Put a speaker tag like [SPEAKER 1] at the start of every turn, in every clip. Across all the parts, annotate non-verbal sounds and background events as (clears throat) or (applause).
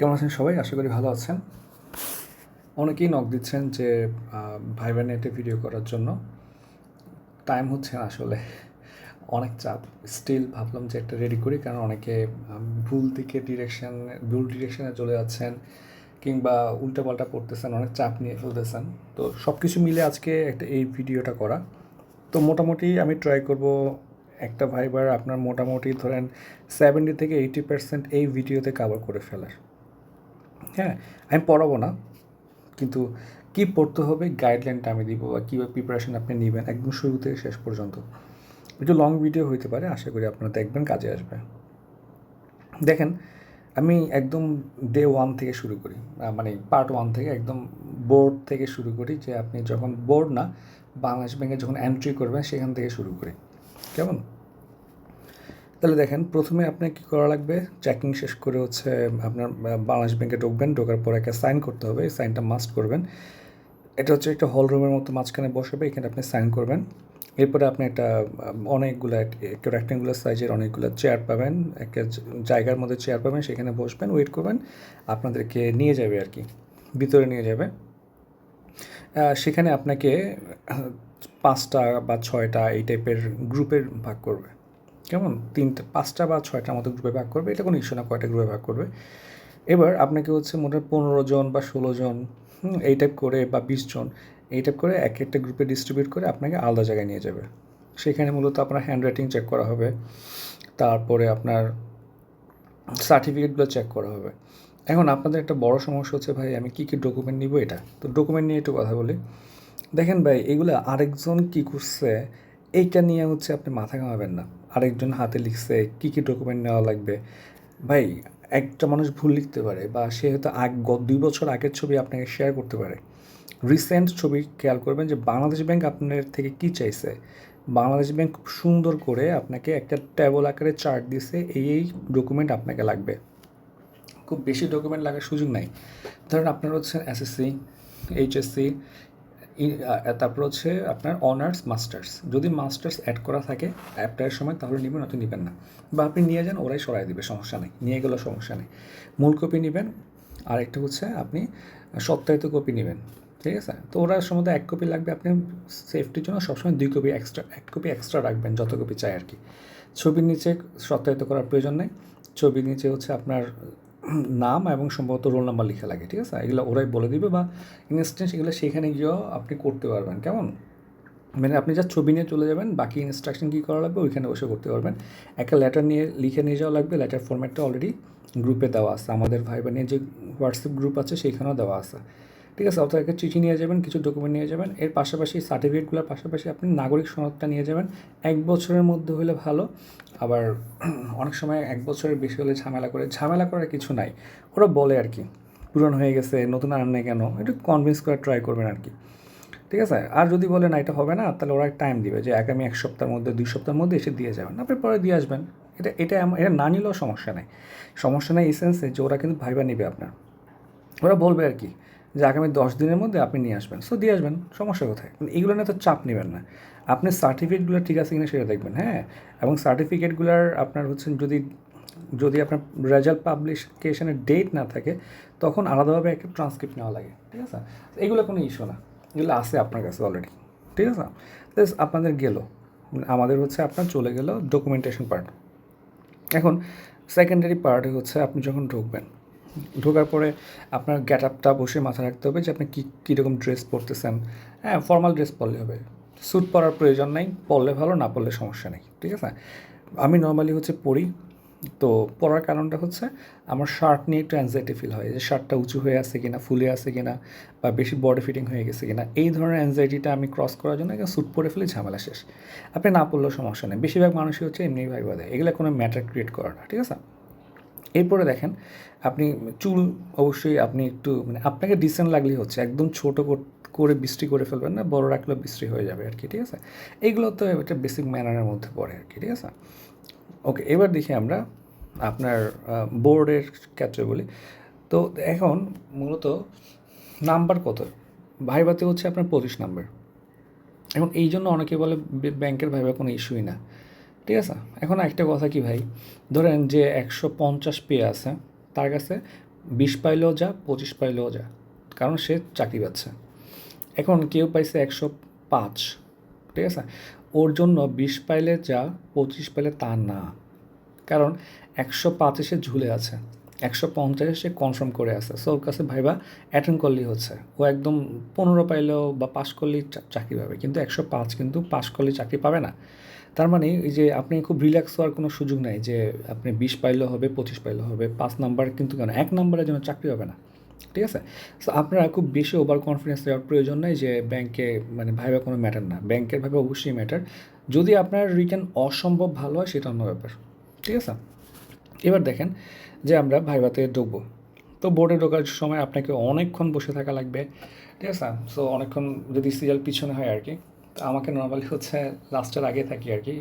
[SPEAKER 1] কেমন আছেন সবাই? আশা করি ভালো আছেন। অনেকেই নক দিচ্ছেন যে ভাইবার নেটে ভিডিও করার জন্য। টাইম হচ্ছে না আসলে। অনেক চাপ। স্টিল ভাবলাম যে একটা রেডি করি, কারণ অনেকে ভুল দিকে ডিরেকশন ভুল ডিরেকশনে চলে যাচ্ছেন, কিংবা উল্টাপাল্টা করতেছেন অনেক চাপ নিয়ে ফেলতেছেন। তো সব কিছু মিলে আজকে একটা এই ভিডিওটা করা। তো মোটামুটি আমি ট্রাই করব একটা ভাইবার আপনার মোটামুটি ধরেন সেভেন্টি থেকে এইটি পার্সেন্ট এই ভিডিওতে কাভার করে ফেলার। হ্যাঁ আমি পড়াবো না। কিন্তু কি পড়তে হবে গাইডলাইনটা আমি দিব বা কীভাবে প্রিপারেশন আপনি নেবেন, একদম শুরু থেকে শেষ পর্যন্ত। একটু লং ভিডিও হইতে পারে, আশা করি আপনারা দেখবেন, কাজে আসবে। দেখেন, আমি একদম ডে ওয়ান থেকে শুরু করি। মানে পার্ট ওয়ান থেকে একদম বোর্ড থেকে শুরু করি, যে আপনি যখন বোর্ড না, বাংলাদেশ ব্যাংকে যখন এন্ট্রি করবেন, সেখান থেকে শুরু করি। কেমন? তাহলে দেখেন, প্রথমে আপনার কী করা লাগবে? চেকিং শেষ করে হচ্ছে, আপনার বাংলাদেশ ব্যাংকে ঢুকবেন, ঢোকার পর একটা সাইন করতে হবে। এই সাইনটা মাস্ট করবেন। এটা হচ্ছে একটা হল রুমের মতো মাঝখানে বসাবে, এখানে আপনি সাইন করবেন। এরপরে আপনি একটা অনেকগুলো একটা রেক্টেঙ্গুলার সাইজের অনেকগুলো চেয়ার পাবেন। একটা জায়গার মধ্যে চেয়ার পাবেন, সেখানে বসবেন ওয়েট করবেন। আপনাদেরকে নিয়ে যাবে আর কি, ভিতরে নিয়ে যাবে। সেখানে আপনাকে পাঁচটা বা ছয়টা এই টাইপের গ্রুপের ভাগ করবে। কেমন? তিনটা, পাঁচটা বা ছয়টার মতো গ্রুপে ভাগ করবে, এটা কোনো ইস্যু না কয়টা গ্রুপে ভাগ করবে। এবার আপনাকে হচ্ছে মোটামুটি পনেরো জন বা ষোলো জন এই টাইপ করে বা বিশ জন, এই টাইপ করে এক একটা গ্রুপে ডিস্ট্রিবিউট করে আপনাকে আলাদা জায়গায় নিয়ে যাবে। সেখানে মূলত আপনার হ্যান্ড রাইটিং চেক করা হবে, তারপরে আপনার সার্টিফিকেটগুলো চেক করা হবে। এখন আপনাদের একটা বড় সমস্যা হচ্ছে, ভাই, আমি কী কী ডকুমেন্ট নিব এটা? তো ডকুমেন্ট নিয়ে একটু কথা বলি। দেখেন ভাই, এগুলো আরেকজন কী করছে, এইটা নিয়ে হচ্ছে আপনি মাথা ঘামাবেন না। আরেকজন হাতে লিখছে কী কী ডকুমেন্ট নেওয়া লাগবে। ভাই, একটা মানুষ ভুল লিখতে পারে বা সে হয়তো আগ দুই বছর আগের ছবি আপনাকে শেয়ার করতে পারে। রিসেন্ট ছবি খেয়াল করবেন যে বাংলাদেশ ব্যাংক আপনার থেকে কী চাইছে। বাংলাদেশ ব্যাংক খুব সুন্দর করে আপনাকে একটা ট্যাবল আকারে চার্ট দিছে, এই এই ডকুমেন্ট আপনাকে লাগবে। খুব বেশি ডকুমেন্ট লাগার সুযোগ নাই। ধরেন আপনার হচ্ছে এসএসসি এইচএসসি তারপর হচ্ছে আপনার অনার্স মাস্টার্স যদি মাস্টার্স অ্যাড করা থাকে অ্যাপ্লাইয়ের সময় তাহলে নেবেন, অত নেবেন না। বা আপনি নিয়ে যান, ওরাই সরাই দেবে, সমস্যা নেই। নিয়ে গেলেও সমস্যা নেই। মূল কপি নেবেন আর একটা হচ্ছে আপনি সত্যায়িত কপি নেবেন। ঠিক আছে? তো ওরা সম্ভবত এক কপি লাগবে, আপনি সেফটির জন্য সবসময় দুই কপি এক্সট্রা এক কপি এক্সট্রা রাখবেন, যত কপি চাই আর কি। ছবির নিচে সত্যায়িত করার প্রয়োজন নেই। ছবির নিচে হচ্ছে আপনার নাম এবং সম্ভবত রোল নাম্বার লেখা লাগে, ঠিক আছে? এগুলো ওরাই বলে দিবে বা ইনস্ট্যান্ট এগুলো সেখানে গিয়েও আপনি করতে পারবেন, কেমন? মানে আপনি যা ছবি নিয়ে চলে যাবেন, বাকি ইনস্ট্রাকশন কী করা লাগবে ওইখানে বসে করতে পারবেন। একটা লেটার নিয়ে, লিখে নিয়ে যাওয়া লাগবে লেটার ফরম্যাটটা অলরেডি গ্রুপে দেওয়া আছে। আমাদের ভাই বোনের যে হোয়াটসঅ্যাপ গ্রুপ আছে, সেইখানেও দেওয়া আছে। ঠিক আছে? অর্থাৎ একটা চিঠি নিয়ে যাবেন, কিছু ডকুমেন্ট নিয়ে যাবেন। এর পাশাপাশি সার্টিফিকেটগুলোর পাশাপাশি আপনি নাগরিক সনদটা নিয়ে যাবেন। এক বছরের মধ্যে হলে ভালো। আবার অনেক সময় এক বছরের বেশি হলে ঝামেলা করে, ঝামেলা করার কিছু নাই। ওরা বলে আর কি, পুরনো হয়ে গেছে, নতুন আর নেই কেন? একটু কনভিন্স করে ট্রাই করবেন আর কি। ঠিক আছে? আর যদি বলে না, এটা হবে না, তাহলে ওরা টাইম দিবে যে আগামী এক সপ্তাহের মধ্যে, দুই সপ্তাহের মধ্যে এসে দিয়ে যাবেন। আপনি পরে দিয়ে আসবেন। এটা এটা এটা না নিলেও সমস্যা নেই। সমস্যা নেই এই সেন্সে যে ওরা কিন্তু ভাইবা নেবে আপনার। ওরা বলবে আর কি যে আগামী দশ দিনের মধ্যে আপনি নিয়ে আসবেন। সো দিয়ে আসবেন, সমস্যা কোথায়? এগুলো নিয়ে তো চাপ নেবেন না। আপনি সার্টিফিকেটগুলো ঠিক আছে কিনা সেটা দেখবেন হ্যাঁ? এবং সার্টিফিকেটগুলোর আপনার হচ্ছে যদি যদি আপনার রেজাল্ট পাবলিকেশনের ডেট না থাকে, তখন আলাদাভাবে একটা ট্রান্সক্রিপ্ট নেওয়া লাগে, ঠিক আছে? এগুলো কোনো ইস্যু না। এগুলো আছে আপনার কাছে অলরেডি ঠিক আছে? Just আপনাদের গেল, আমাদের হচ্ছে আপনার চলে গেল ডকুমেন্টেশন পার্ট এখন সেকেন্ডারি পার্ট হচ্ছে আপনি যখন ঢুকবেন, ঢোকার পরে আপনার গেট আপটা বসে মাথায় রাখতে হবে যে আপনি কী, কীরকম ড্রেস পরতেছেন। হ্যাঁ ফর্মাল ড্রেস পরলে হবে। স্যুট পরার প্রয়োজন নেই, পরলে ভালো, না পরলে সমস্যা নেই, ঠিক আছে? আমি নর্মালি হচ্ছে পরি, তো পরার কারণটা হচ্ছে আমার শার্ট নিয়ে একটু অ্যাংজাইটি ফিল হয়, যে শার্টটা উঁচু হয়ে আছে কিনা, ফুলে আছে কিনা, বা বেশি বডি ফিটিং হয়ে গেছে কিনা, এই ধরনের অ্যাংজাইটিটা আমি ক্রস করার জন্য একটা স্যুট পরে ফেলে, ঝামেলা শেষ। আপনি না পড়লেও সমস্যা নেই, বেশিরভাগ মানুষই হচ্ছে এমনি ভাইবা দেয়, এগুলো কোনো ম্যাটার ক্রিয়েট করে না, ঠিক আছে? এরপরে দেখেন, আপনি চুল অবশ্যই আপনি একটু মানে আপনাকে ডিসেন্ট লাগলেই হচ্ছে, একদম ছোট কর- বৃষ্টি করে ফেলবেন না, বড় রাখলেও বৃষ্টি হয়ে যাবে আর কি, ঠিক আছে? এইগুলো তো একটা বেসিক ম্যানারের মধ্যে পড়ে আর কি, ঠিক আছে? ওকে এবার দেখি আমরা আপনার বোর্ডের বলি। তো এখন মূলত নাম্বার কত? ভাইবাতে হচ্ছে আপনার পঁচিশ নাম্বার এখন এই জন্য অনেকে বলে ব্যাংকের ভাইবা কোনো ইস্যুই না। ঠিক আছে? এখন একটা কথা কি ভাই? ধরেন যে একশো পঞ্চাশ পেয়ে আছে, তার কাছে বিশ পাইলেও যা, পঁচিশ পাইলেও যা, কারণ সে চাকরি পাচ্ছে। এখন কেউ পাইছে একশো পাঁচ, ঠিক আছে? ওর জন্য বিশ পাইলে যা, পঁচিশ পাইলে তা না। কারণ একশো পাঁচে সে ঝুলে আছে, একশো পঞ্চাশে সে কনফার্ম করে আছে। সো ওর কাছে ভাইবা অ্যাটেন্ড করলেই হচ্ছে। ও একদম পনেরো পাইলেও বা পাশ করলেই চাকরি পাবে। কিন্তু একশো পাঁচ কিন্তু পাশ করলেই চাকরি পাবে না। তার মানে এই যে আপনি খুব রিল্যাক্স হওয়ার কোনো সুযোগ নাই যে আপনি বিশ পাইলেও হবে, পঁচিশ পাইলেও হবে, পাঁচ নাম্বার কিন্তু কেন? এক নাম্বারের জন্য চাকরি হবে না, ঠিক আছে? সো আপনারা খুব বেশি ওভার কনফিডেন্স দেওয়ার প্রয়োজন নেই যে ব্যাংকে মানে ভাইবা কোনো ম্যাটার না। ব্যাংকের ভাবে অবশ্যই ম্যাটার যদি আপনার রিটার্ন অসম্ভব ভালো হয়, সেটা অন্য ব্যাপার, ঠিক আছে? এবার দেখেন যে আমরা ভাইভাতে ঢুকবো। তো বোর্ডে ঢোকার সময় আপনাকে অনেকক্ষণ বসে থাকা লাগবে, ঠিক আছে? সো অনেকক্ষণ যদি সিরিয়াল পিছনে হয় আর কি। আমাকে নর্মালি হচ্ছে লাস্টের আগে থাকি আর কি।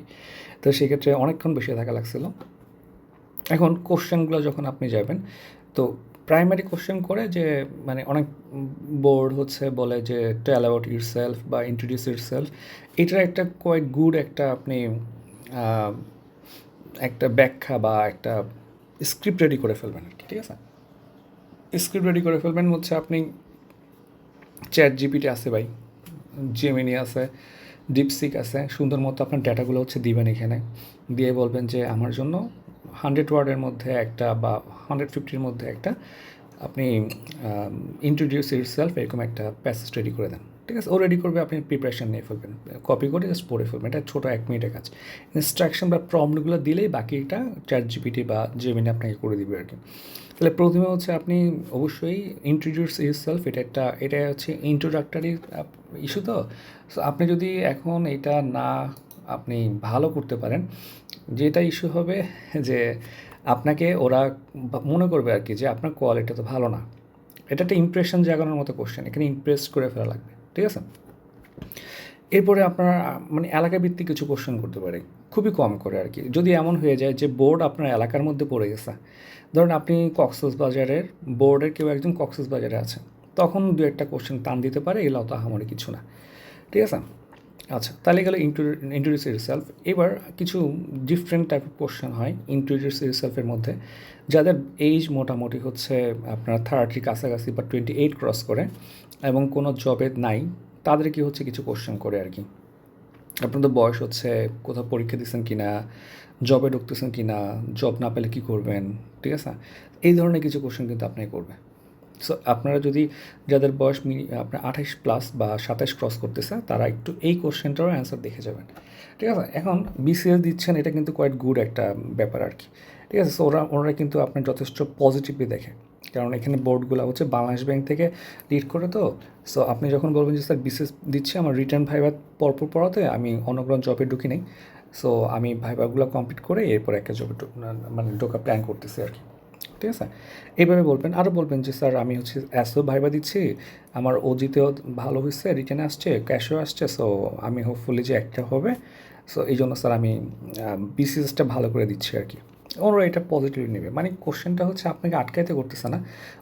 [SPEAKER 1] তো সেক্ষেত্রে অনেকক্ষণ বসে থাকা লাগছিল। এখন কোশ্চেনগুলো যখন আপনি যাবেন, তো প্রাইমারি কোশ্চেন করে যে মানে অনেক বোর্ড হচ্ছে বলে যে টেল অ্যাবাউট ইউর সেলফ বা ইন্ট্রোডিউস ইউর সেলফ এটার একটা কোয়াইট গুড একটা আপনি একটা ব্যাখ্যা বা একটা স্ক্রিপ্ট রেডি করে ফেলবেন আর কি, ঠিক আছে? স্ক্রিপ্ট রেডি করে ফেলবেন হচ্ছে আপনি চ্যাট জিপিটি আছে ভাই। জেমিনি আছে ডিপসিক আছে, সুন্দর মতো আপনার ডেটাগুলো হচ্ছে দিবেন এখানে। দিয়ে বলবেন যে আমার জন্য হান্ড্রেড ওয়ার্ডের মধ্যে একটা বা হান্ড্রেড ফিফটির মধ্যে একটা আপনি ইন্ট্রোডিউস ইউর সেলফ এরকম একটা প্যাসেজ রেডি করে দেন। ঠিক আছে, ও রেডি করবে, আপনি প্রিপারেশন নিয়ে ফেলবেন। কপি করে জাস্ট পড়ে ফেলবেন, এটা ছোটো এক মিনিটের কাজ। ইনস্ট্রাকশন বা প্রবলেমগুলো দিলেই বাকিটা চ্যাট জিপিটি বা জেমিনি আপনাকে করে দিবে আর কি। তাহলে প্রথমে হচ্ছে আপনি অবশ্যই ইন্ট্রোডিউস ইউর সেলফ এটা একটা, এটা হচ্ছে ইন্ট্রোডাক্টরি ইস্যু তো। সো আপনি যদি এখন এটা না আপনি ভালো করতে পারেন, যেটা ইস্যু হবে যে আপনাকে ওরা মনে করবে আর কি যে আপনার কোয়ালিটি তো ভালো না। এটা একটা ইমপ্রেশন জাগানোর মতো কোশ্চেন এখানে ইমপ্রেস করে ফেলা লাগবে। ঠিক আছে? এরপরে আপনার মানে এলাকা ভিত্তিক কিছু কোশ্চেন করতে পারে। খুবই কম করে আর কি। যদি এমন হয়ে যায় যে বোর্ড আপনার এলাকার মধ্যে পড়ে গেছে, ধরুন আপনি কক্সেস বাজারের বোর্ডের কেউ একজন কক্সেস বাজারে আছে, তখন দু একটা কোশ্চেন টান দিতে পারে এগুলো তো আমারই কিছু না। ঠিক আছে? আচ্ছা তাহলে গেলে ইন্ট্রোডিউস সেলফ এবার কিছু ডিফারেন্ট টাইপের কোশ্চেন হয় ইন্ট্রোডিউস সেলফের মধ্যে। যাদের এইজ মোটামুটি হচ্ছে আপনার থার্টির কাছাকাছি বা টোয়েন্টি এইট ক্রস করে এবং কোনো জবে নাই, তাদের কি হচ্ছে কিছু কোশ্চেন করে আর কি। আপনাদের বয়স হচ্ছে কোথাও পরীক্ষা দিচ্ছেন কি না জবে ঢুকতেছেন কি না জব না পেলে কী করবেন, ঠিক আছে? এই ধরনের কিছু কোশ্চেন কিন্তু আপনাকে করবে। সো আপনারা যদি যাদের বয়স মিনি আপনার আঠাইশ প্লাস বা সাতাইশ ক্রস করতেছে, তারা একটু এই কোশ্চেনটারও অ্যান্সার দেখে যাবেন। ঠিক আছে? এখন বিসিএস দিচ্ছেন, এটা কিন্তু কোয়াইট গুড একটা ব্যাপার আর কি। ঠিক আছে? সো ওরা ওরা কিন্তু আপনার যথেষ্ট পজিটিভলি দেখে। কারণ এখানে বোর্ডগুলো হচ্ছে বাংলাদেশ ব্যাংক থেকে লিড করে তো। সো আপনি যখন বলবেন যে, স্যার বিসিএস দিচ্ছি, আমার রিটার্ন ভাইবার পরপর পড়াতে, আমি অনগ্রহণ জবে ঢুকি নেই। সো আমি ভাইবাগুলো কমপ্লিট করে, এরপর একটা জবে মানে ঢোকা প্ল্যান করতেছি আর কি। ঠিক আছে? এইভাবে বলবেন। আরও বলবেন যে, স্যার, আমি হচ্ছে অ্যাসও ভাইবা দিচ্ছি। আমার ওজিতেও ভালো হয়েছে রিটার্নে আসছে ক্যাশও আসছে সো আমি হোপফুলি যে একটা হবে সো এই জন্য স্যার আমি বিসিএসটা ভালো করে দিচ্ছি আর কি। ওরা এটা পজিটিভলি নেবে। মানে কোশ্চেনটা হচ্ছে আপনাকে আটকাইতে করতেছে না।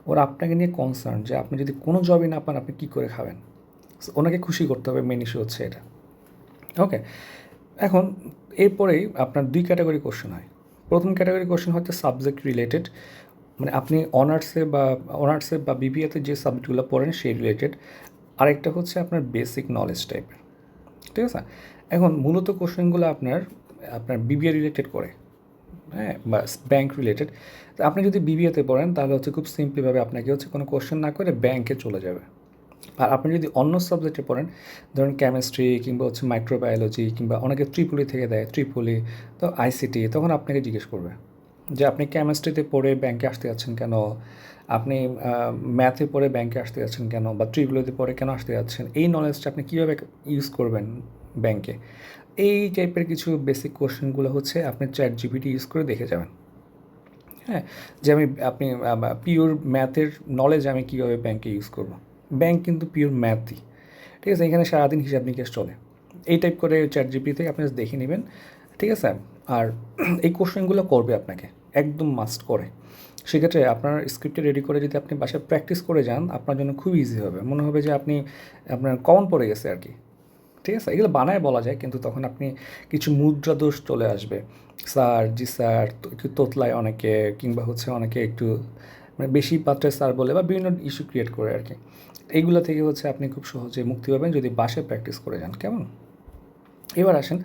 [SPEAKER 1] ওরা আপনাকে নিয়ে কনসার্ন যে, আপনি যদি কোনো জবই না পান, আপনি কী করে খাবেন? ওনাকে খুশি করতে হবে মেন ইস্যু হচ্ছে এটা। ওকে এখন এরপরেই আপনার দুই ক্যাটাগরি কোশ্চেন হয়। প্রথম ক্যাটাগরি কোশ্চেন হচ্ছে সাবজেক্ট রিলেটেড মানে আপনি অনার্সে বা অনার্সে বা বিবিএতে যে সাবজেক্টগুলো পড়েন সেই রিলেটেড আরেকটা হচ্ছে আপনার বেসিক নলেজ টাইপের ঠিক আছে? এখন মূলত কোশ্চেনগুলো আপনার আপনার বিবিএ রিলেটেড করে হ্যাঁ বা ব্যাংক রিলেটেড আপনি যদি বিবিএতে পড়েন, তাহলে হচ্ছে খুব সিম্পলিভাবে আপনাকে হচ্ছে কোনো কোশ্চেন না করে ব্যাংকে চলে যাবে। আর আপনি যদি অন্য সাবজেক্টে পড়েন, ধরুন কেমিস্ট্রি কিংবা হচ্ছে মাইক্রোবায়োলজি কিংবা অনেকে ত্রিপুলি থেকে দেয়, ত্রিপুলি, তো আইসিটি তখন আপনাকে জিজ্ঞেস করবে। যে আপনি কেমিস্ট্রিতে পড়ে ব্যাংকে আসতে যাচ্ছেন কেন? আপনি ম্যাথে পড়ে ব্যাংকে আসতে যাচ্ছেন কেন? বা ট্রিগুলোতে পড়ে কেন আসতে যাচ্ছেন? এই নলেজটা আপনি কীভাবে ইউজ করবেন ব্যাংকে এই টাইপের কিছু বেসিক কোশ্চেনগুলো হচ্ছে আপনি চ্যাট জিপিটি ইউজ করে দেখে যাবেন। হ্যাঁ? যে আমি, আপনি পিওর ম্যাথের নলেজ আমি কীভাবে ব্যাংকে ইউজ করব? ব্যাংক কিন্তু পিওর ম্যাথই ঠিক আছে? এখানে সারাদিন হিসাব নিকেশ চলে। এই টাইপ করে চ্যাট জিপি থেকে আপনি দেখে নেবেন। ঠিক আছে? আর এই কোশ্চেনগুলো করবে আপনাকে, একদম মাস্ট করে। সেক্ষেত্রে আপনার স্ক্রিপ্টে রেডি করে যদি আপনি বাসায় প্র্যাকটিস করে যান, আপনার জন্য খুব ইজি হবে। মনে হবে যে আপনি, আপনার কমন পড়ে গেছে আর কি। ঠিক আছে? এগুলো বানায় বলা যায়, কিন্তু তখন আপনি কিছু মুদ্রা দোষ চলে আসবে। স্যার, জি স্যার, একটু তোতলায় অনেকে, কিংবা হচ্ছে অনেকে একটু মানে বেশি পাত্রে স্যার বলে বা বিভিন্ন ইস্যু ক্রিয়েট করে আর কি। এইগুলো থেকে হচ্ছে আপনি খুব সহজে মুক্তি পাবেন যদি বাসে প্র্যাকটিস করে যান। কেমন? এবার আসেন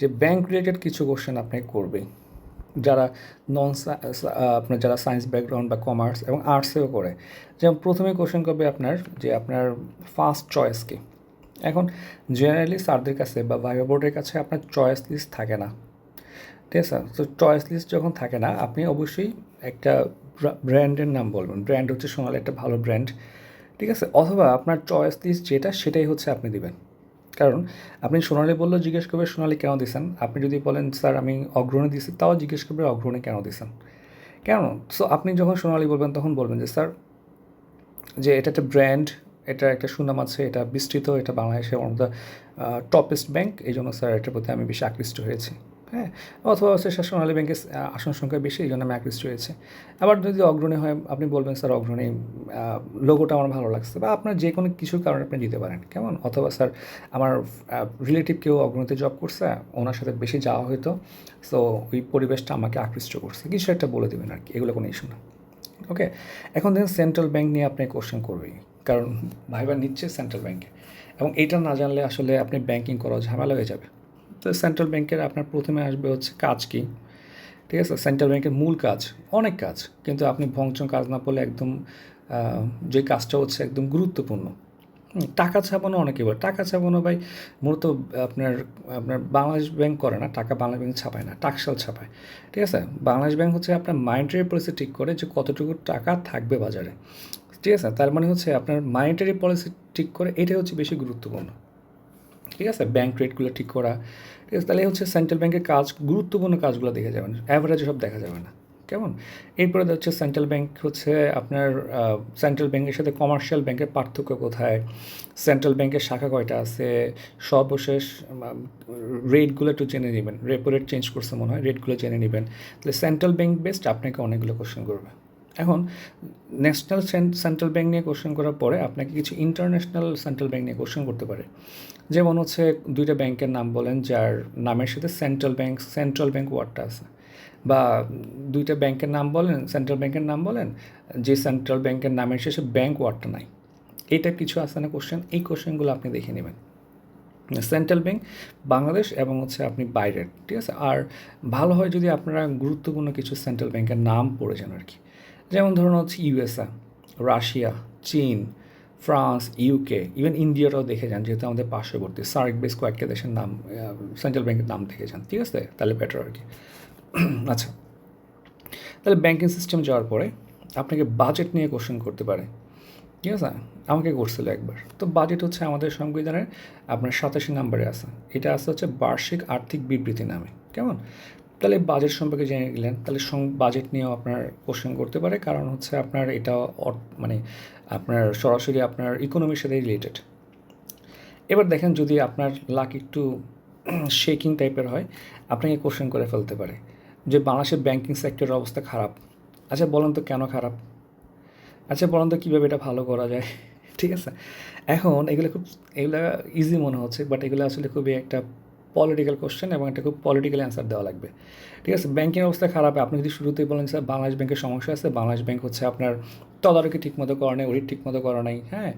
[SPEAKER 1] যে ব্যাংক রিলেটেড কিছু কোশ্চেন আপনি করবেই। যারা নন আপনার যারা সায়েন্স ব্যাকগ্রাউন্ড বা কমার্স এবং আর্টসেও করে। যেমন প্রথমে কোশ্চেন করবে আপনার যে আপনার ফার্স্ট চয়েস কি? এখন জেনারেলি স্যারদের কাছে বা ভাইবা বোর্ডের কাছে আপনার চয়েস লিস্ট থাকে না। ঠিক আছে তো চয়েস লিস্ট যখন থাকে না, আপনি অবশ্যই একটা ব্র্যান্ডের নাম বলবেন। ব্র্যান্ড হচ্ছে সোনালি একটা ভালো ব্র্যান্ড ঠিক আছে? অথবা আপনার চয়েস লিস্ট যেটা, সেটাই হচ্ছে আপনি দিবেন। কারণ আপনি সোনালি বললেও জিজ্ঞেস করবে, সোনালি কেন দিয়েছেন আপনি যদি বলেন, স্যার, আমি অগ্রণী দিছি, তাও জিজ্ঞেস করবে, অগ্রণী কেন দিয়েছেন কেন? সো আপনি যখন সোনালি বলবেন, তখন বলবেন যে, স্যার, যে এটা একটা ব্র্যান্ড, এটা একটা সুনাম আছে, এটা বিস্তৃত, এটা বাংলাদেশের one of the topest bank এই জন্য, স্যার, এটার প্রতি আমি বেশি আকৃষ্ট হয়েছি। হ্যাঁ অথবা হচ্ছে সোনালী ব্যাংকের আসন সংখ্যা বেশি, এই জন্য আকৃষ্ট হয়েছে। আবার যদি অগ্রণী হয়, আপনি বলবেন, স্যার, অগ্রণী লোগোটা আমার ভালো লাগছে। বা আপনার যে কোনো কিছুর কারণে আপনি দিতে পারেন, কেমন? অথবা, স্যার, আমার রিলেটিভ কেউ অগ্রণীতে জব করছে, ওনার সাথে বেশি যাওয়া হয়তো সো ওই পরিবেশটা আমাকে আকৃষ্ট করছে। কিছু একটা বলে দেবেন আর কি এগুলো কোনো ইস্যু না। ওকে এখন দেখুন সেন্ট্রাল ব্যাংক নিয়ে আপনি কোশ্চেন করবেই, কারণ ভাইবার নিচ্ছে সেন্ট্রাল ব্যাংকে এবং এইটা না জানলে আসলে আপনি ব্যাংকিং করা ঝামেলা হয়ে যাবে। তো সেন্ট্রাল ব্যাংকের আপনার প্রথমে আসবে হচ্ছে কাজ কি? ঠিক আছে? সেন্ট্রাল ব্যাংকের মূল কাজ, অনেক কাজ, কিন্তু আপনি ভংচং কাজ না পড়লে একদম যে কাজটা হচ্ছে একদম গুরুত্বপূর্ণ। টাকা ছাপানো অনেকে বলে টাকা ছাপানো ভাই, মূলত আপনার আপনার বাংলাদেশ ব্যাংক করে না, টাকা বাংলাদেশ ব্যাংক ছাপায় না, টাকশাল ছাপায়। ঠিক আছে? বাংলাদেশ ব্যাংক হচ্ছে আপনার মাইন্ডের পলিসি ঠিক করে যে কতটুকু টাকা থাকবে বাজারে। ঠিক আছে? তার মানে হচ্ছে আপনার মানিটারি পলিসি ঠিক করে এটাই হচ্ছে বেশি গুরুত্বপূর্ণ। ঠিক আছে? ব্যাংক রেটগুলো ঠিক করা ঠিক আছে, তাহলে হচ্ছে সেন্ট্রাল ব্যাংকের কাজ, গুরুত্বপূর্ণ কাজগুলো দেখে যাবেন অ্যাভারেজে সব দেখা যাবে না, কেমন? এরপরে হচ্ছে সেন্ট্রাল ব্যাংক হচ্ছে আপনার সেন্ট্রাল ব্যাংকের সাথে কমার্শিয়াল ব্যাংকের পার্থক্য কোথায়? সেন্ট্রাল ব্যাংকের শাখা কয়টা আছে? সর্বশেষ রেটগুলো একটু জেনে নেবেন রেপো রেট চেঞ্জ করছে মনে হয় রেটগুলো জেনে নেবেন। তাহলে সেন্ট্রাল ব্যাংক বেসড আপনাকে অনেকগুলো কোশ্চেন করবে। এখন ন্যাশনাল সেন্ট্রাল ব্যাংক নিয়ে কোশ্চেন করার পরে আপনাকে কিছু ইন্টারন্যাশনাল সেন্ট্রাল ব্যাংক নিয়ে কোশ্চেন করতে পারে। যেমন হচ্ছে দুইটা ব্যাংকের নাম বলেন, যার নামের সাথে সেন্ট্রাল ব্যাংক সেন্ট্রাল ব্যাংক ওয়ার্ডটা আছে। বা দুইটা ব্যাংকের নাম বলেন সেন্ট্রাল ব্যাংকের নাম বলেন, যে সেন্ট্রাল ব্যাংকের নামের শেষে ব্যাংক ওয়ার্ডটা নাই। এইটা কিছু আছে না কোশ্চেন এই কোশ্চেনগুলো আপনি দেখে নেবেন। সেন্ট্রাল ব্যাংক বাংলাদেশ এবং হচ্ছে আপনি বাইরের, ঠিক আছে? আর ভালো হয় যদি আপনারা গুরুত্বপূর্ণ কিছু সেন্ট্রাল ব্যাংকের নাম পড়ে যান আর কি। যেমন ধরুন হচ্ছে ইউএসএ রাশিয়া চীন ফ্রান্স ইউকে ইভেন ইন্ডিয়াটাও দেখে যান, যেহেতু আমাদের পার্শ্ববর্তী। সার্ক বেস কয়েকটা দেশের নাম সেন্ট্রাল ব্যাংকের নাম দেখে যান, ঠিক আছে? তাহলে বেটার আর কি। (clears throat) আচ্ছা। তাহলে ব্যাংকিং সিস্টেম যাওয়ার পরে আপনাকে বাজেট নিয়ে কোশ্চেন করতে পারে, ঠিক আছে? আমাকে করছিল একবার। তো বাজেট হচ্ছে আমাদের সংবিধানের আপনার সাতাশি নাম্বারে আছে। এটা আছে হচ্ছে বার্ষিক আর্থিক বিবৃতি নামে, কেমন? তাহলে বাজেট সম্পর্কে জেনে গেলেন তাহলে বাজেট নিয়েও আপনার কোশ্চেন করতে পারে। কারণ হচ্ছে আপনার এটা মানে আপনার সরাসরি আপনার ইকোনমির সাথে রিলেটেড এবার দেখেন যদি আপনার লাক একটু (clears throat) শেকিং টাইপের হয়, আপনাকে কোশ্চেন করে ফেলতে পারে যে বাংলাদেশের ব্যাঙ্কিং সেক্টরের অবস্থা খারাপ। আচ্ছা বলেন তো কেন খারাপ? আচ্ছা বলেন তো কীভাবে এটা ভালো করা যায়? (laughs) ঠিক আছে? এখন এগুলো খুব, এগুলো ইজি মনে হচ্ছে বাট এগুলো আসলে খুবই একটা পলিটিক্যাল কোশ্চেন এবং এটা খুব পলিটিক্যাল অ্যান্সার দেওয়া লাগবে। ঠিক আছে? ব্যাংকিং অবস্থা খারাপ। আপনি যদি শুরুতেই বলেন, স্যার, বাংলাদেশ ব্যাংকের সমস্যা আছে। বাংলাদেশ ব্যাংক হচ্ছে আপনার তদারকি ঠিকমতো করা নেই অডিট ঠিকমতো করা নেই হ্যাঁ?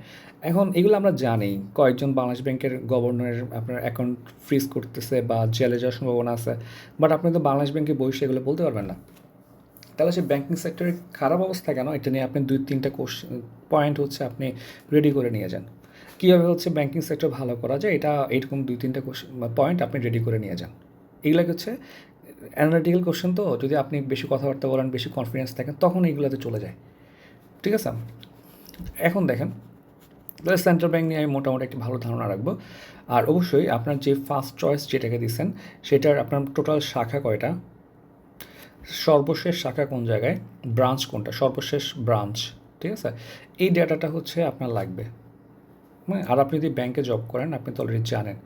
[SPEAKER 1] এখন এগুলো আমরা জানি। কয়েকজন বাংলাদেশ ব্যাংকের গভর্নরের আপনার অ্যাকাউন্ট ফ্রিজ করতেছে বা জেলে যাওয়ার সম্ভাবনা আছে। বাট আপনি তো বাংলাদেশ ব্যাংকে বসে এগুলো বলতে পারবেন না। তাহলে সে ব্যাঙ্কিং সেক্টরের খারাপ অবস্থা কেন? এটা নিয়ে আপনি দুই তিনটা কোশ্চেন পয়েন্ট হচ্ছে আপনি রেডি করে নিয়ে যান। কীভাবে হচ্ছে ব্যাঙ্কিং সেক্টর ভালো করা যায়, এটা এইরকম দুই, তিনটা পয়েন্ট আপনি রেডি করে নিয়ে যান। এগুলোকে হচ্ছে অ্যানালিটিক্যাল কোশ্চেন তো, যদি আপনি বেশি কথাবার্তা বলেন, বেশি কনফিডেন্স থাকেন, তখন এইগুলোতে চলে যায়। ঠিক আছে? এখন দেখেন তাহলে সেন্ট্রাল ব্যাঙ্ক নিয়ে আমি মোটামুটি একটি ভালো ধারণা রাখব। আর অবশ্যই আপনার যে ফার্স্ট চয়েস যেটাকে দিচ্ছেন, সেটার আপনার টোটাল শাখা কয়টা? সর্বশেষ শাখা কোন জায়গায়? ব্রাঞ্চ কোনটা? সর্বশেষ ব্রাঞ্চ ঠিক আছে? এই ডেটাটা হচ্ছে আপনার লাগবে। আর আপনি যদি ব্যাংকে জব করেন, আপনি তো অলরেডি জানেন।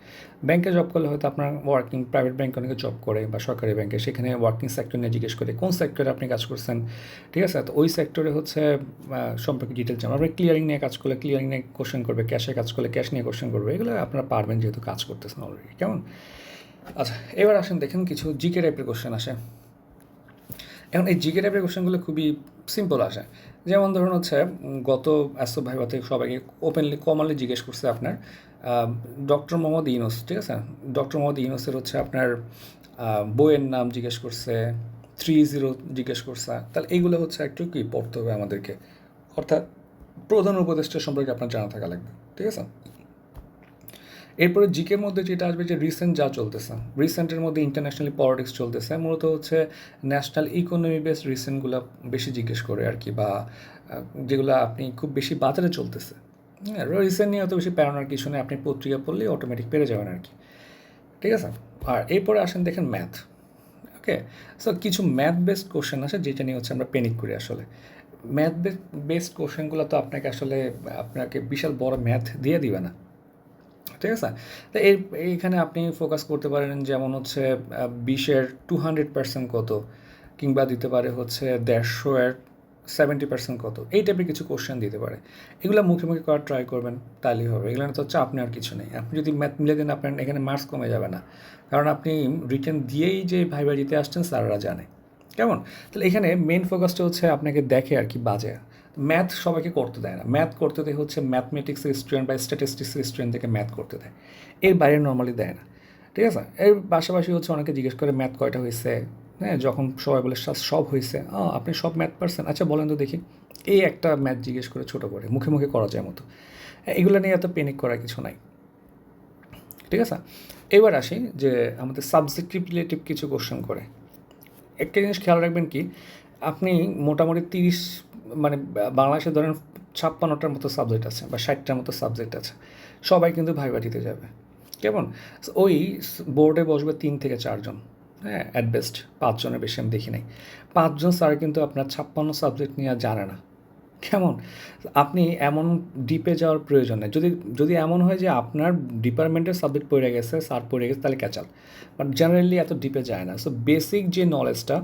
[SPEAKER 1] ব্যাংকে জব করলে হয়তো আপনার ওয়ার্কিং প্রাইভেট ব্যাংকে অনেকে জব করে বা সরকারি ব্যাংকে সেখানে ওয়ার্কিং সেক্টর নিয়ে জিজ্ঞেস করে, কোন সেক্টরে আপনি কাজ করছেন? ঠিক আছে? তো ওই সেক্টরে হচ্ছে সম্পর্কে ডিটেলস জানান আপনি ক্লিয়ারিং নিয়ে কাজ করলে ক্লিয়ারিং নিয়ে কোশ্চেন করবে ক্যাশে কাজ করলে ক্যাশ নিয়ে কোশ্চেন করবে। এগুলো আপনারা পারবেন যেহেতু কাজ করতেছেন অলরেডি কেমন? আচ্ছা এবার আসেন, দেখেন কিছু জিকে টাইপের কোশ্চেন আসে। এখন এই জিকে টাইপের কোশ্চেনগুলো খুবই সিম্পল আসে। যেমন ধরুন হচ্ছে গত গত অ্যাসো থেকে সবাইকে ওপেনলি কমনলি জিজ্ঞেস করছে আপনার ডক্টর মোহাম্মদ ইউনুস, ঠিক আছে? ডক্টর মোহাম্মদ ইউনুসের হচ্ছে আপনার বইয়ের নাম জিজ্ঞেস করছে থ্রি জিরো জিজ্ঞেস করছে। তাহলে এইগুলো হচ্ছে একটু কি পড়তে হবে আমাদেরকে? অর্থাৎ প্রধান উপদেষ্টা সম্পর্কে আপনার জানা থাকা লাগবে, ঠিক আছে? এরপরে জিকের মধ্যে যেটা আসবে যে রিসেন্ট যা চলতেছে রিসেন্টের মধ্যে ইন্টারন্যাশনালি পলিটিক্স চলতেছে, মূলত হচ্ছে ন্যাশনাল ইকোনমি বেসড রিসেন্টগুলো বেশি জিজ্ঞেস করে আর কি বা যেগুলো আপনি খুব বেশি বাজারে চলতেছে। হ্যাঁ রিসেন্ট নিয়ে অত বেশি প্যারানোর কিছু নেই, আপনি পত্রিকা পড়লেই অটোমেটিক পেরে যাবেন আর কি। ঠিক আছে? আর এরপরে আসেন দেখেন ম্যাথ ওকে সো কিছু ম্যাথ বেসড কোশ্চেন আছে যেটা নিয়ে হচ্ছে আমরা পেনিক করি আসলে। ম্যাথ বেসড কোশ্চেনগুলো তো আপনাকে আসলে, আপনাকে বিশাল বড় ম্যাথ দিয়ে দিবে না। ঠিক আছে? তো এই এইখানে আপনি ফোকাস করতে পারেন যেমন হচ্ছে বিশের টু হান্ড্রেড পার্সেন্ট কত? কিংবা দিতে পারে হচ্ছে দেড়শো এর সেভেন্টি পার্সেন্ট কত? এই টাইপের কিছু কোশ্চেন দিতে পারে। এগুলো মুখে মুখে করার ট্রাই করবেন, তাহলেই হবে। এগুলো তো চাপ নেওয়ার কিছু নেই। আপনি যদি ম্যাথ মিলে দেন আপনার এখানে মার্কস কমে যাবে না। কারণ আপনি রিটার্ন দিয়েই যে ভাইবা দিতে আসছেন, স্যাররা জানে। কেমন? তাহলে এখানে মেন ফোকাসটা হচ্ছে আপনাকে দেখে আর কি বাজে। ম্যাথ সবাইকে করতে দেয় না। ম্যাথ করতে দেয় হচ্ছে ম্যাথমেটিক্সের স্টুডেন্ট বা স্ট্যাটিস্টিক্সের স্টুডেন্ট থেকে ম্যাথ করতে দেয়। এর বাইরে নর্মালি দেয় না। ঠিক আছে? এর পাশাপাশি হচ্ছে অনেকে জিজ্ঞেস করে ম্যাথ কয়টা হয়েছে? হ্যাঁ যখন সবাই বলে "স্যার, সব হয়েছে। আপনি সব ম্যাথ পারছেন আচ্ছা বলেন তো দেখি। এই একটা ম্যাথ জিজ্ঞেস করে ছোটো করে মুখে মুখে করা যায় মতো। এগুলো নিয়ে এত পেনিক করার কিছু নাই। ঠিক আছে? এবার আসি যে আমাদের সাবজেক্টিভ রিলেটিভ কিছু কোশ্চেন করে। একটা জিনিস খেয়াল রাখবেন কি? আপনি মোটামুটি তিরিশ মানে বাংলাদেশে ধরেন ছাপ্পান্নটার মতো সাবজেক্ট আছে বা ষাটটার মতো সাবজেক্ট আছে। সবাই কিন্তু ভাইবাটিতে যাবে। কেমন? ওই বোর্ডে বসবে তিন থেকে চারজন। হ্যাঁ অ্যাট বেস্ট পাঁচজনের বেশি আমি দেখি নাই। পাঁচজন স্যার কিন্তু আপনার ছাপ্পান্ন সাবজেক্ট নিয়ে জানে না। কেমন? আপনি এমন ডিপে যাওয়ার প্রয়োজন নেই। যদি যদি এমন হয় যে আপনার ডিপার্টমেন্টের সাবজেক্ট পড়ে গেছে স্যার পড়ে গেছে, তাহলে ক্যাচাল বাট জেনারেলি এত ডিপে যায় না। সো বেসিক যে নলেজটা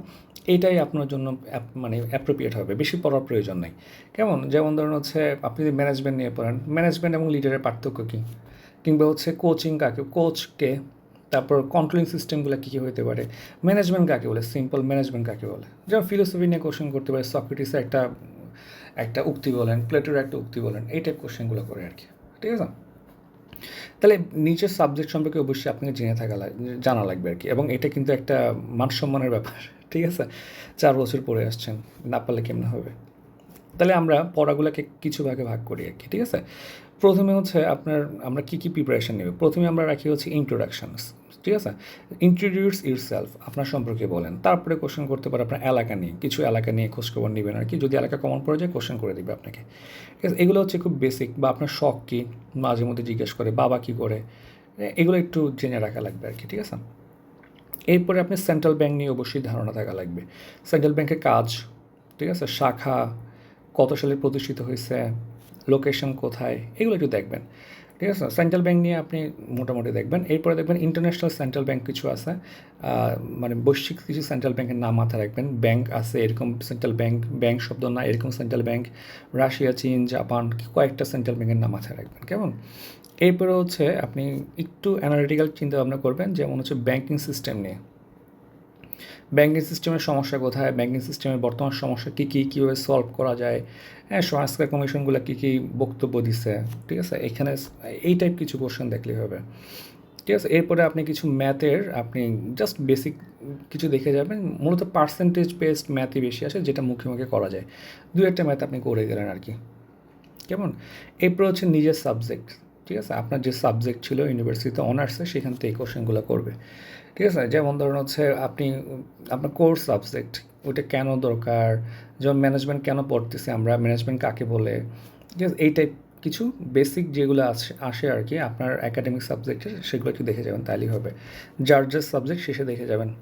[SPEAKER 1] এটাই আপনার জন্য মানে অ্যাপ্রোপ্রিয়েট হবে। বেশি পড়ার প্রয়োজন নেই। কেমন? যেমন ধরুন হচ্ছে, আপনি যদি ম্যানেজমেন্ট নিয়ে পড়েন ম্যানেজমেন্ট এবং লিডারের পার্থক্য কী? কিংবা হচ্ছে কোচিং কাকে কোচকে তারপর কন্ট্রোলিং সিস্টেমগুলো কী কী হতে পারে? ম্যানেজমেন্ট কাকে বলে? সিম্পল ম্যানেজমেন্ট কাকে বলে? যেমন ফিলোসফি নিয়ে কোশ্চেন করতে পারে সক্রেটিসের একটা একটা উক্তি বলেন প্লেটোর একটা উক্তি বলেন, এই টাইপ কোশ্চেনগুলো করে আর কি, ঠিক আছে? তাহলে নিজের সাবজেক্ট সম্পর্কে অবশ্যই আপনাকে জেনে থাকা জানা লাগবে আর কি, এবং এটা কিন্তু একটা মান সম্মানের ব্যাপার, (laughs) ঠিক আছে? চার বছর পরে আসছেন, না পারলে কেমন হবে? তাহলে আমরা পড়াগুলোকে কিছু ভাগে ভাগ করি আর কি, ঠিক আছে? প্রথমে হচ্ছে আপনার, আমরা কী কী প্রিপারেশন নেব? প্রথমে আমরা রাখি হচ্ছে ইন্ট্রোডাকশনস ঠিক আছে? ইন্ট্রোডিউস ইউর সেলফ আপনার সম্পর্কে বলেন। তারপরে কোশ্চেন করতে পারে আপনার এলাকা নিয়ে। কিছু এলাকা নিয়ে খোঁজখবর নেবেন আর কি। যদি এলাকা কমন পড়ে যায় কোশ্চেন করে দিবে আপনাকে। ঠিক আছে? এগুলো হচ্ছে খুব বেসিক বা আপনার শখ কী? মাঝে মধ্যে জিজ্ঞেস করে, বাবা কী করে? এগুলো একটু জেনে রাখা লাগবে আর কি, ঠিক আছে? এরপরে আপনি সেন্ট্রাল ব্যাংক নিয়ে অবশ্যই ধারণা থাকা লাগবে। সেন্ট্রাল ব্যাংকের কাজ, ঠিক আছে? শাখা, কত সালে প্রতিষ্ঠিত হয়েছে লোকেশন কোথায়? এগুলো একটু দেখবেন। ঠিক আছে? সেন্ট্রাল ব্যাংক নিয়ে আপনি মোটামুটি দেখবেন। এরপরে দেখবেন ইন্টারন্যাশনাল সেন্ট্রাল ব্যাংক কিছু আছে। মানে বৈশ্বিক কিছু সেন্ট্রাল ব্যাংকের নাম মাথায় রাখবেন। ব্যাংক আছে, এরকম সেন্ট্রাল ব্যাংক ব্যাংক শব্দ না, এরকম সেন্ট্রাল ব্যাংক রাশিয়া চীন জাপান কয়েকটা সেন্ট্রাল ব্যাংকের নাম মাথায় রাখবেন, কেমন? এরপরে হচ্ছে আপনি একটু অ্যানালিটিক্যাল চিন্তা ভাবনা করবেন, যেমন হচ্ছে ব্যাংকিং সিস্টেম নিয়ে। ব্যাঙ্কিং সিস্টেমের সমস্যা কোথায়? ব্যাঙ্কিং সিস্টেমের বর্তমান সমস্যা কী কী, কীভাবে সলভ করা যায়? হ্যাঁ সংস্কার কমিশনগুলো কী কী বক্তব্য দিচ্ছে ঠিক আছে? এখানে এই টাইপ কিছু কোশ্চেন দেখলেই হবে। ঠিক আছে? এরপরে আপনি কিছু ম্যাথের আপনি জাস্ট বেসিক কিছু দেখে যাবেন। মূলত পার্সেন্টেজ বেসড ম্যাথই বেশি আসে, যেটা মুখে মুখে করা যায়। দু একটা ম্যাথ আপনি করে গেলেন আর কি। কেমন? এরপর হচ্ছে নিজের সাবজেক্ট ঠিক আছে? আপনার যে সাবজেক্ট ছিল ইউনিভার্সিটিতে অনার্সে সেখান থেকে কোশ্চেনগুলো করবে। ঠিক আছে? যেমন ধরুন হচ্ছে আপনি, আপনার কোর্স সাবজেক্ট ওইটা কেন দরকার? যেমন ম্যানেজমেন্ট কেন পড়তেছি আমরা? ম্যানেজমেন্ট কাকে বলে? ঠিক আছে? এই টাইপ কিছু বেসিক যেগুলো আসে আসে আর কি, আপনার একাডেমিক সাবজেক্টে সেগুলো একটু দেখে যাবেন, তাহলেই হবে। যার যার সাবজেক্ট শেষে দেখে যাবেন।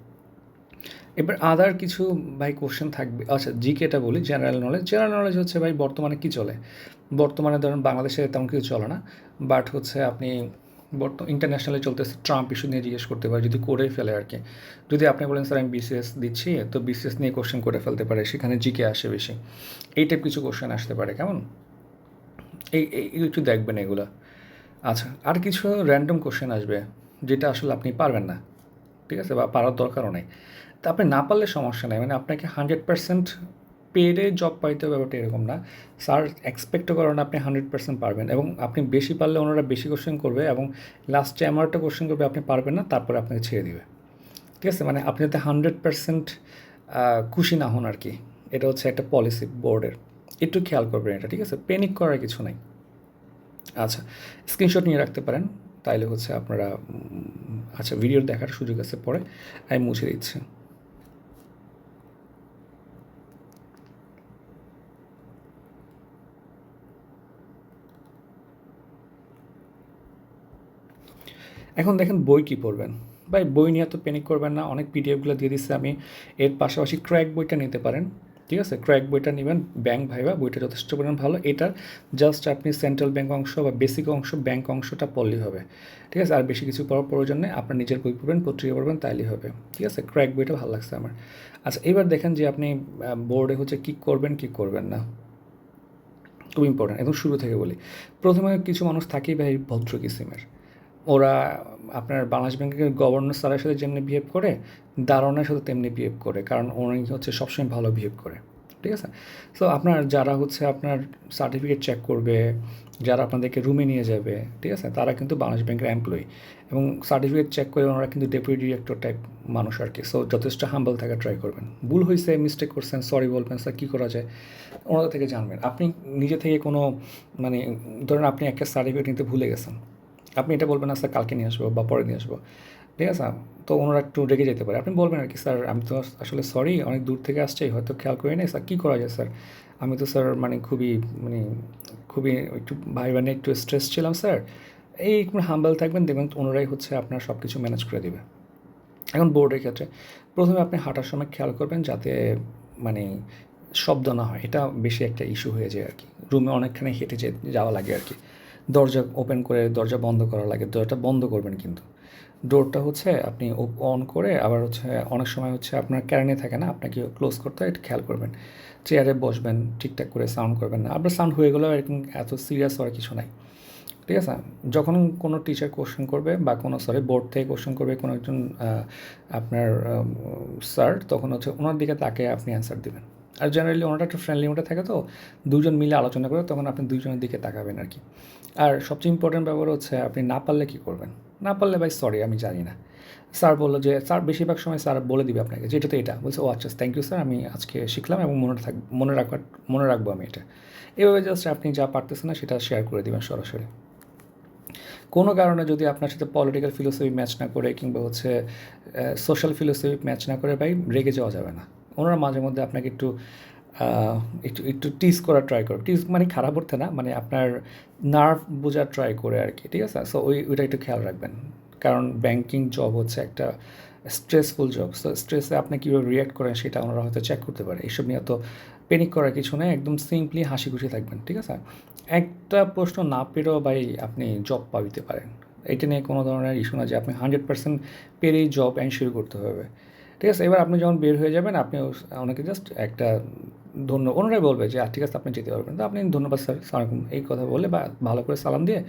[SPEAKER 1] এবার আদার কিছু, ভাই কোশ্চেন থাকবে। আচ্ছা জিকেটা বলি জেনারেল নলেজ জেনারেল নলেজ হচ্ছে, ভাই, বর্তমানে কি চলে? বর্তমানে ধরুন বাংলাদেশে তেমন কিছু চলে না বাট হচ্ছে আপনি বর্তমান ইন্টারন্যাশনালে চলতেছে ট্রাম্প ইস্যু নিয়ে জিজ্ঞেস করতে পারে, যদি করে ফেলে আর কি। যদি আপনি বলেন, স্যার, আমি বিসিএস দিচ্ছি, তো বিসিএস নিয়ে কোশ্চেন করে ফেলতে পারে, সেখানে জিকে আসে বেশি। এই টাইপ কিছু কোশ্চেন আসতে পারে, কেমন? এই একটু দেখবেন এগুলো। আচ্ছা আর কিছু র্যান্ডম কোশ্চেন আসবে, যেটা আসলে আপনি পারবেন না, ঠিক আছে? বা পারার দরকারও নেই। তা আপনি না পারলে সমস্যা নেই মানে আপনাকে হান্ড্রেড পার্সেন্ট পেরে জব পাইতে হবে ব্যাপারটা এরকম না। স্যার এক্সপেক্টও না আপনি হান্ড্রেড পার্সেন্ট পারবেন এবং আপনি বেশি পারলে ওনারা বেশি কোশ্চেন করবে এবং লাস্টে এমন কোশ্চেন করবে আপনি পারবেন না, তারপরে আপনাকে ছেড়ে দিবে। ঠিক আছে? মানে আপনি যাতে হান্ড্রেড পার্সেন্ট খুশি না হন আর কি, এটা হচ্ছে একটা পলিসি বোর্ডের একটু খেয়াল করবেন এটা, ঠিক আছে? প্যানিক করার কিছু নাই। আচ্ছা স্ক্রিনশট নিয়ে রাখতে পারেন, তাইলে হচ্ছে আপনারা আচ্ছা ভিডিও দেখার সুযোগ আছে পরে। আমি মুছে দিচ্ছি। এখন দেখেন বই কী পড়বেন? ভাই, বই নিয়ে তো প্যানিক করবেন না। অনেক পিডিএফগুলো দিয়ে দিচ্ছে আমি। এর পাশাপাশি ক্র্যাক বইটা নিতে পারেন। ঠিক আছে? ক্র্যাক বইটা নেবেন। ব্যাংক ভাইবা, বইটা যথেষ্ট পরিমাণ ভালো। এটার জাস্ট আপনি সেন্ট্রাল ব্যাংক অংশ বা বেসিক অংশ ব্যাংক অংশটা পড়লেই হবে। ঠিক আছে? আর বেশি কিছু পড়ার প্রয়োজন নেই। আপনার নিজের বই পড়বেন, পত্রিকা পড়বেন, তাইলেই হবে। ঠিক আছে? ক্র্যাক বইটা ভালো লাগছে আমার। আচ্ছা এবার দেখেন যে আপনি বোর্ডে হচ্ছে কী করবেন কী করবেন না। খুব ইম্পর্ট্যান্ট একদম শুরু থেকে বলি। প্রথমে কিছু মানুষ থাকেই ভাই ভদ্র কিসিমের ওরা আপনার বাংলাদেশ ব্যাংকের গভর্নর স্যারের সাথে যেমনি বিহেভ করে, দারোয়ানের সাথে তেমনি বিহেভ করে, কারণ উনি হচ্ছে সবসময় ভালো বিহেভ করে, ঠিক আছে? সো আপনার যারা হচ্ছে আপনার সার্টিফিকেট চেক করবে, যারা আপনাদেরকে রুমে নিয়ে যাবে, ঠিক আছে? তারা কিন্তু বাংলাদেশ ব্যাংকের এমপ্লয়ি এবং সার্টিফিকেট চেক করে ওনারা কিন্তু ডেপুটি ডিরেক্টর টাইপ মানুষ আর কি। সো যথেষ্ট হাম্বল থাকা ট্রাই করবেন। ভুল হয়েছে মিস্টেক করছেন সরি বলবেন স্যার কী করা যায়? ওনাদের থেকে জানবেন। আপনি নিজে থেকে কোনো মানে ধরেন আপনি একটা সার্টিফিকেট নিতে ভুলে গেছেন আপনি এটা বলবেন না স্যার কালকে নিয়ে আসব বা পরে নিয়ে আসব। ঠিক আছে? তো ওনারা একটু রেগে যেতে পারে। আপনি বলবেন আর কি, স্যার, আমি তো আসলে সরি, অনেক দূর থেকে আসছি, হয়তো খেয়াল করি নাই। স্যার, কী করা যায়, স্যার? আমি তো, স্যার মানে খুবই মানে খুবই একটু ভাই মানে একটু স্ট্রেস ছিলাম, স্যার। এই একটু হাম্বল থাকবেন, দেখবেন ওনারাই হচ্ছে আপনার সব কিছু ম্যানেজ করে দেবে। এখন বোর্ডের ক্ষেত্রে প্রথমে আপনি হাঁটার সময় খেয়াল করবেন যাতে মানে শব্দ না হয়। এটা বেশি একটা ইস্যু হয়ে যায় আর কি। রুমে অনেকখানি হেঁটে যাওয়া লাগে আর কি। দরজা ওপেন করে দরজা বন্ধ করা লাগে। দরজাটা বন্ধ করবেন কিন্তু। ডোরটা হচ্ছে আপনি অন করে আবার হচ্ছে অনেক সময় হচ্ছে আপনার ক্যারেনে থাকে না, আপনাকে ক্লোজ করতে হয়, এটা খেয়াল করবেন। চেয়ারে বসবেন, ঠিকঠাক করে সাউন্ড করবেন না। আপনার সাউন্ড হয়ে গেলেও এরকম এত সিরিয়াস হওয়ার কিছু নাই। ঠিক আছে? যখন কোনো টিচার কোশ্চেন করবে বা কোনো সরি বোর্ড থেকে কোশ্চেন করবে কোনো একজন আপনার স্যার তখন হচ্ছে ওনার দিকে তাকে আপনি অ্যান্সার দেবেন। আর জেনারেলি ওনারা একটু ফ্রেন্ডলি মোডে থাকে তো, দুজন মিলে আলোচনা করে তখন আপনি দুজনের দিকে তাকাবেন আর কি। আর সবচেয়ে ইম্পর্টেন্ট ব্যাপার হচ্ছে আপনি না পারলে কী করবেন? না পারলে ভাই সরি আমি জানি না। স্যার বলল যে, স্যার বেশিরভাগ সময় স্যার বলে দিবে আপনাকে যে এটা তো এটা। বলছে, ও আচ্ছা থ্যাংক ইউ স্যার আমি আজকে শিখলাম এবং মনে থাক, মনে রাখবার মনে রাখব আমি এটা। এভাবে জাস্ট আপনি যা পারতেছেন না সেটা শেয়ার করে দেবেন সরাসরি। কোনো কারণে যদি আপনার সাথে পলিটিক্যাল ফিলোসফি ম্যাচ না করে কিংবা হচ্ছে সোশ্যাল ফিলোসফি ম্যাচ না করে ভাই, রেগে যাওয়া যাবে না। ওনারা মাঝে মধ্যে আপনাকে একটু একটু একটু টিস করার ট্রাই করে। টিস মানে খারাপ অর্থে না মানে আপনার নার্ভ বোঝার ট্রাই করে আর কি ঠিক আছে? সো ওই, ওইটা একটু খেয়াল রাখবেন। কারণ ব্যাংকিং জব হচ্ছে একটা স্ট্রেসফুল জব সো স্ট্রেসে আপনি কীভাবে রিয়াক্ট করেন সেটা ওনারা হয়তো চেক করতে পারে। এইসব নিয়ে তো প্যানিক করার কিছু নেই, একদম সিম্পলি হাসি খুশি থাকবেন, ঠিক আছে? একটা প্রশ্ন না পেরেও ভাই আপনি জব পাবিতে পারেন। এটা নিয়ে কোনো ধরনের ইস্যু না যে আপনি হান্ড্রেড পার্সেন্ট পেরেই জব এনশিওর করতে হবে। ঠিক আছে এবার আপনি যখন বের হয়ে যাবেন আপনি ওনাকে জাস্ট একটা ধন্য ওনারাই বলবে যে "আচ্ছা, ঠিক আছে আপনি যেতে পারবেন। তো আপনি ধন্যবাদ স্যার সালাম এই কথা বলে বা ভালো করে সালাম দিয়ে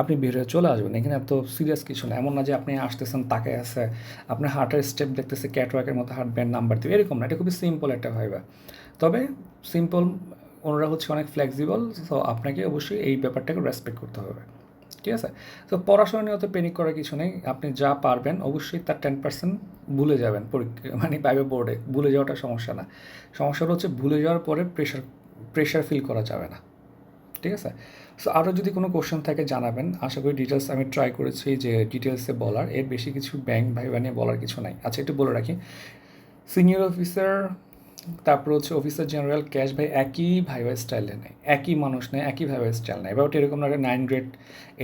[SPEAKER 1] আপনি বের হয়ে চলে আসবেন। এখানে এত সিরিয়াস কিছু না এমন না যে আপনি আসতেছেন তাকে আছে আপনার হার্টের স্টেপ দেখতেছে ক্যাটওয়ার্কের মতো হার্ট ব্যান্ড নাম্বার দিবে এরকম না এটা খুবই সিম্পল একটা ভাইবা তবে সিম্পল ওনারা হচ্ছে অনেক ফ্লেক্সিবল সো আপনাকে অবশ্যই এই ব্যাপারটাকে রেসপেক্ট করতে হবে। ঠিক আছে? তো পড়াশোনা নিয়ে অত পেনিক করার কিছু নেই। আপনি যা পারবেন, অবশ্যই তার টেন পার্সেন্ট ভুলে যাবেন পরীক্ষা (laughs) মানে পাইবে বোর্ডে ভুলে যাওয়াটা সমস্যা না। সমস্যাটা হচ্ছে ভুলে যাওয়ার পরে প্রেশার প্রেশার ফিল করা যাবে না। ঠিক আছে? সো আরও যদি কোনো কোশ্চেন থাকে জানাবেন। আশা করি ডিটেলস আমি ট্রাই করেছি যে ডিটেলসে বলার। এর বেশি কিছু ব্যাংক ভাই বানিয়ে বলার কিছু নাই। আচ্ছা একটু বলে রাখি। সিনিয়র অফিসার তারপর হচ্ছে অফিসার জেনারেল ক্যাশ ভাই একই ভাইবা স্টাইলে নেয়, একই মানুষ নেয়, একই ভাইবা স্টাইল নেয়। এবার ওটা এরকম না নাইন গ্রেড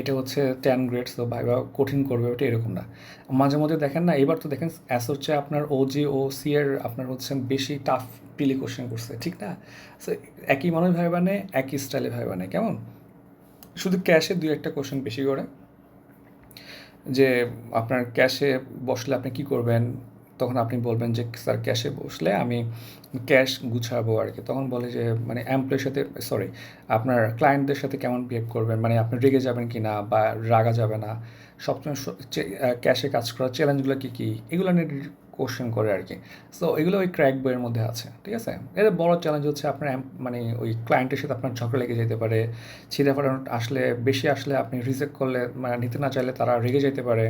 [SPEAKER 1] এটা হচ্ছে টেন গ্রেড তো ভাইবা কঠিন করবে, ওটা এরকম না। মাঝে মধ্যে দেখেন না, এবার তো দেখেন অ্যাস হচ্ছে আপনার ওজি ও সি এর আপনার হচ্ছে বেশি টাফ পিলি কোশ্চেন করছে, ঠিক না? সো একই মানুষ ভাইবা নেয়, একই স্টাইলে ভাইবা নেয়, কেমন? শুধু ক্যাশে দুই একটা কোশ্চেন বেশি করে, যে আপনার ক্যাশে বসলে আপনি কি করবেন? তখন আপনি বলবেন যে, স্যার, ক্যাশে বসলে আমি ক্যাশ গুছাবো আর কি। তখন বলে যে মানে এমপ্লয়ের সাথে সরি আপনার ক্লায়েন্টদের সাথে কেমন বিহেভ করবেন? মানে আপনি রেগে যাবেন কি না বা রাগা যাবে না? সবসময় ক্যাশে কাজ করার চ্যালেঞ্জগুলো কী কী? এগুলো নিয়ে কোশ্চেন করে আর কি সো এগুলো ওই ক্র্যাক বইয়ের মধ্যে আছে, ঠিক আছে? এর বড় চ্যালেঞ্জ হচ্ছে আপনার মানে ওই ক্লায়েন্টের সাথে আপনার ঝগড়া লেগে যেতে পারে, ছিঁড়ে ফাটানো আসলে, বেশি আসলে আপনি রিজেক্ট করলে মানে নিতে না চাইলে তারা রেগে যেতে পারে,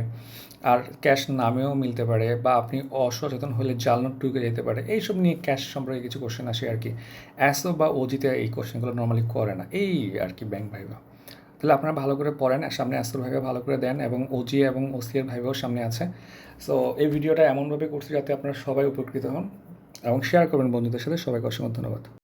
[SPEAKER 1] আর ক্যাশ নামেও মিলতে পারে, বা আপনি অসচেতন হলে জাল নোট ঢুকে যেতে পারে। এইসব নিয়ে ক্যাশ সম্পর্কে কিছু কোশ্চেন আসে আর কি অ্যাসো বা ওজিতে এই কোশ্চেনগুলো নর্মালি করে না। এই আর কি ব্যাংক ভাইবা। তাহলে আপনারা ভালো করে পড়েন, আর সামনে আসল ভাইবা ভালো করে দেন এবং ওজি এবং ওসিয়ার ভাইও সামনে আছে। সো এই ভিডিওটা এমনভাবে করছি যাতে আপনারা সবাই উপকৃত হন এবং শেয়ার করবেন বন্ধুদের সাথে। সবাইকে অসংখ্য ধন্যবাদ।